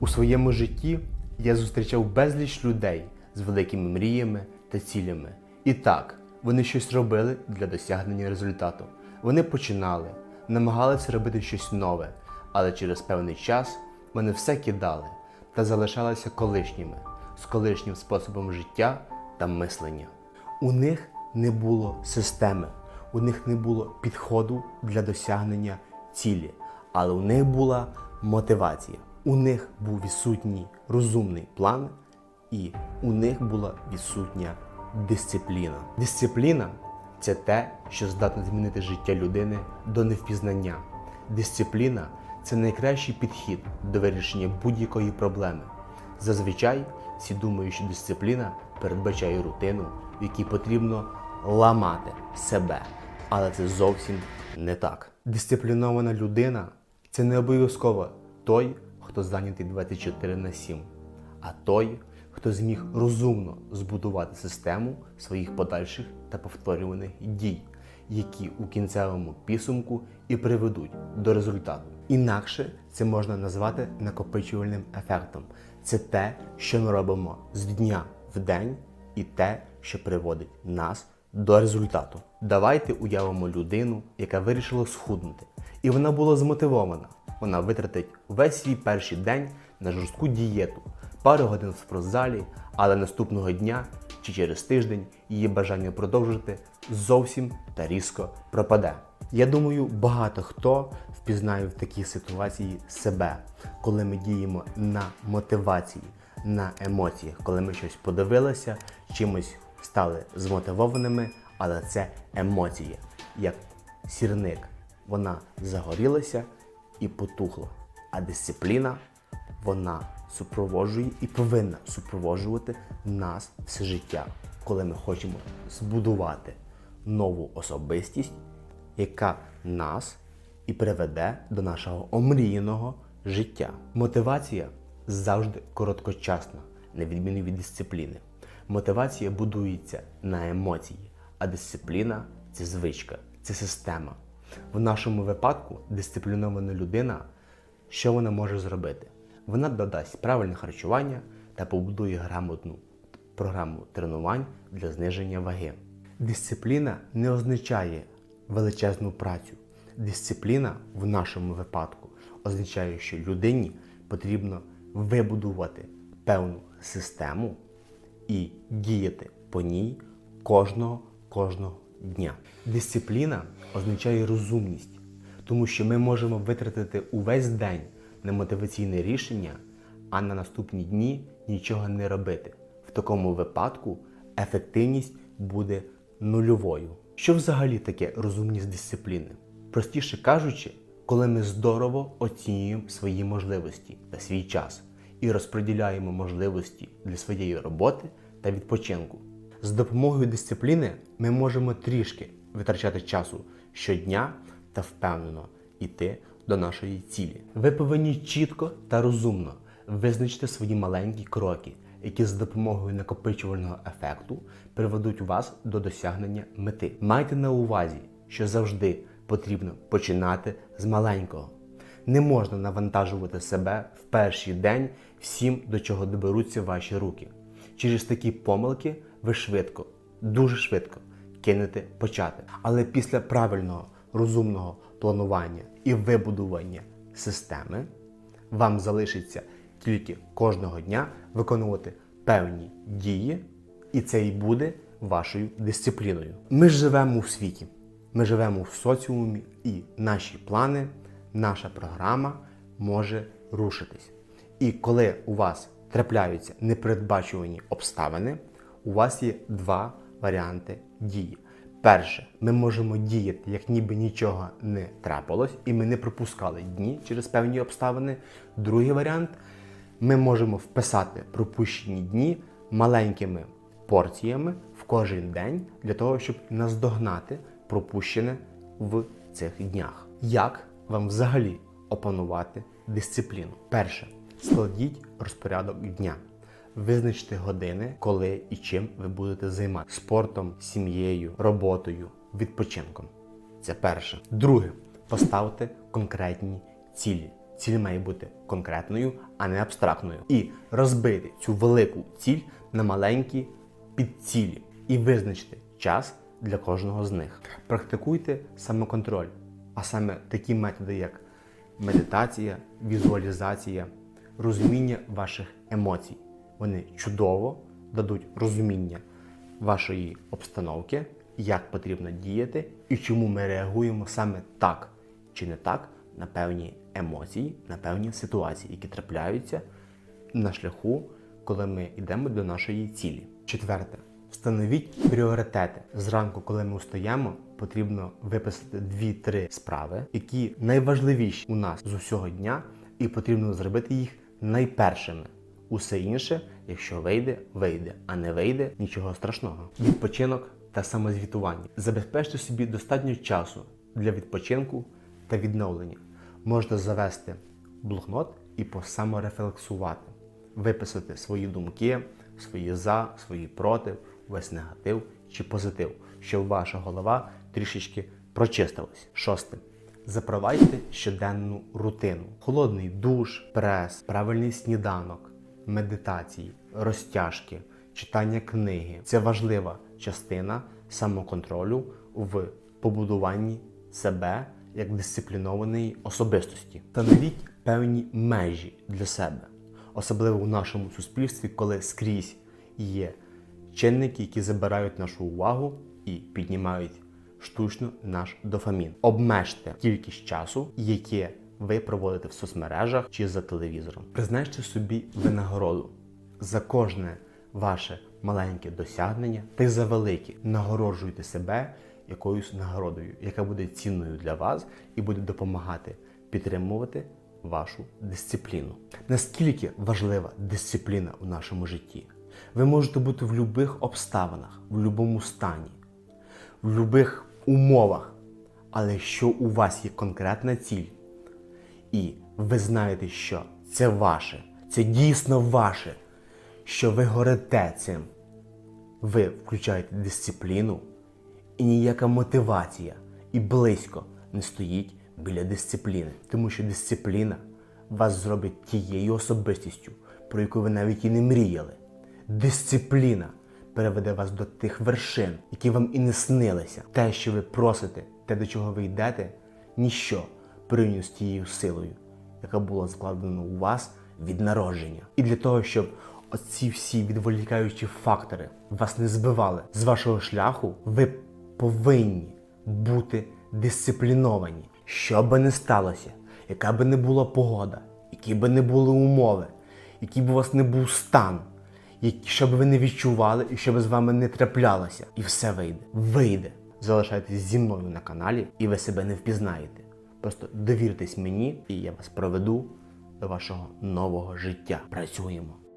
У своєму житті я зустрічав безліч людей з великими мріями та цілями. І так, вони щось робили для досягнення результату. Вони починали, намагалися робити щось нове, але через певний час вони все кидали та залишалися колишніми, з колишнім способом життя та мислення. У них не було системи, у них не було підходу для досягнення цілі, але у них була мотивація. У них був відсутній розумний план, і у них була відсутня дисципліна. Дисципліна це те, що здатне змінити життя людини до невпізнання. Дисципліна це найкращий підхід до вирішення будь-якої проблеми. Зазвичай всі думають, що дисципліна передбачає рутину, в якій потрібно ламати себе. Але це зовсім не так. Дисциплінована людина це не обов'язково той, хто зайнятий 24 на 7, а той, хто зміг розумно збудувати систему своїх подальших та повторюваних дій, які у кінцевому підсумку і приведуть до результату. Інакше це можна назвати накопичувальним ефектом. Це те, що ми робимо з дня в день, і те, що приводить нас до результату. Давайте уявимо людину, яка вирішила схуднути, і вона була змотивована. Вона витратить весь свій перший день на жорстку дієту, пару годин в спортзалі, але наступного дня чи через тиждень її бажання продовжити зовсім та різко пропаде. Я думаю, багато хто впізнає в такій ситуації себе, коли ми діємо на мотивації, на емоціях, коли ми щось подивилися, чимось стали змотивованими, але це емоція, як сірник. Вона загорілася і потухла. А дисципліна вона супроводжує і повинна супроводжувати нас все життя, коли ми хочемо збудувати нову особистість, яка нас і приведе до нашого омріяного життя. Мотивація завжди короткочасна, на відміну від дисципліни. Мотивація будується на емоції, а дисципліна це звичка, це система. В нашому випадку дисциплінована людина, що вона може зробити? Вона додасть правильне харчування та побудує грамотну програму тренувань для зниження ваги. Дисципліна не означає величезну працю. Дисципліна в нашому випадку означає, що людині потрібно вибудувати певну систему і діяти по ній кожного кожного дня. Дисципліна означає розумність, тому що ми можемо витратити увесь день на мотиваційне рішення, а на наступні дні нічого не робити. В такому випадку ефективність буде нульовою. Що взагалі таке розумність дисципліни? Простіше кажучи, коли ми здорово оцінюємо свої можливості та свій час і розподіляємо можливості для своєї роботи та відпочинку. З допомогою дисципліни ми можемо трішки витрачати часу щодня та впевнено йти до нашої цілі. Ви повинні чітко та розумно визначити свої маленькі кроки, які з допомогою накопичувального ефекту приведуть вас до досягнення мети. Майте на увазі, що завжди потрібно починати з маленького. Не можна навантажувати себе в перший день всім, до чого доберуться ваші руки. Через такі помилки ви швидко, дуже швидко кинете почати. Але після правильного розумного планування і вибудування системи вам залишиться тільки кожного дня виконувати певні дії, і це і буде вашою дисципліною. Ми живемо у світі, ми живемо в соціумі, і наші плани, наша програма може рушитись. І коли у вас трапляються непередбачувані обставини, у вас є два варіанти дії. Перше, ми можемо діяти, як ніби нічого не трапилось, і ми не пропускали дні через певні обставини. Другий варіант ми можемо вписати пропущені дні маленькими порціями в кожен день для того, щоб наздогнати пропущене в цих днях. Як вам взагалі опанувати дисципліну? Перше, складіть розпорядок дня. Визначте години, коли і чим ви будете займатися спортом, сім'єю, роботою, відпочинком. Це перше. Друге, поставте конкретні цілі. Ціль має бути конкретною, а не абстрактною. І розбити цю велику ціль на маленькі підцілі і визначити час для кожного з них. Практикуйте самоконтроль, а саме такі методи, як медитація, візуалізація, розуміння ваших емоцій. Вони чудово дадуть розуміння вашої обстановки, як потрібно діяти і чому ми реагуємо саме так чи не так на певні емоції, на певні ситуації, які трапляються на шляху, коли ми йдемо до нашої цілі. Четверте. Встановіть пріоритети. Зранку, коли ми устаємо, потрібно виписати 2-3 справи, які найважливіші у нас з усього дня, і потрібно зробити їх найпершими. Усе інше, якщо вийде, вийде, а не вийде нічого страшного. Відпочинок та самозвітування. Забезпечте собі достатньо часу для відпочинку та відновлення. Можна завести блокнот і посаморефлексувати, виписати свої думки, свої за, свої проти, весь негатив чи позитив, щоб ваша голова трішечки прочистилась. Шосте. Запровадьте щоденну рутину: холодний душ, прес, правильний сніданок, медитації, розтяжки, читання книги. Це важлива частина самоконтролю в побудуванні себе як дисциплінованої особистості. Встановіть певні межі для себе, особливо в нашому суспільстві, коли скрізь є чинники, які забирають нашу увагу і піднімають штучно наш дофамін. Обмежте кількість часу, яке ви проводите в соцмережах чи за телевізором. Призначте собі винагороду за кожне ваше маленьке досягнення та й за велике. Нагороджуйте себе якоюсь нагородою, яка буде цінною для вас і буде допомагати підтримувати вашу дисципліну. Наскільки важлива дисципліна у нашому житті? Ви можете бути в будь-яких обставинах, в будь-якому стані, в будь-яких умовах. Але якщо у вас є конкретна ціль, і ви знаєте, що це ваше, це дійсно ваше, що ви горите цим, ви включаєте дисципліну, і ніяка мотивація і близько не стоїть біля дисципліни. Тому що дисципліна вас зробить тією особистістю, про яку ви навіть і не мріяли. Дисципліна переведе вас до тих вершин, які вам і не снилися. Те, що ви просите, те, до чого ви йдете, ніщо порівняно з тією силою, яка була складена у вас від народження. І для того, щоб оці всі відволікаючі фактори вас не збивали з вашого шляху, ви повинні бути дисципліновані. Що би не сталося, яка би не була погода, які би не були умови, який би у вас не був стан, що би ви не відчували і що би з вами не траплялося. І все вийде. Вийде. Залишайтесь зі мною на каналі, і ви себе не впізнаєте. Просто довіртесь мені, і я вас проведу до вашого нового життя. Працюємо.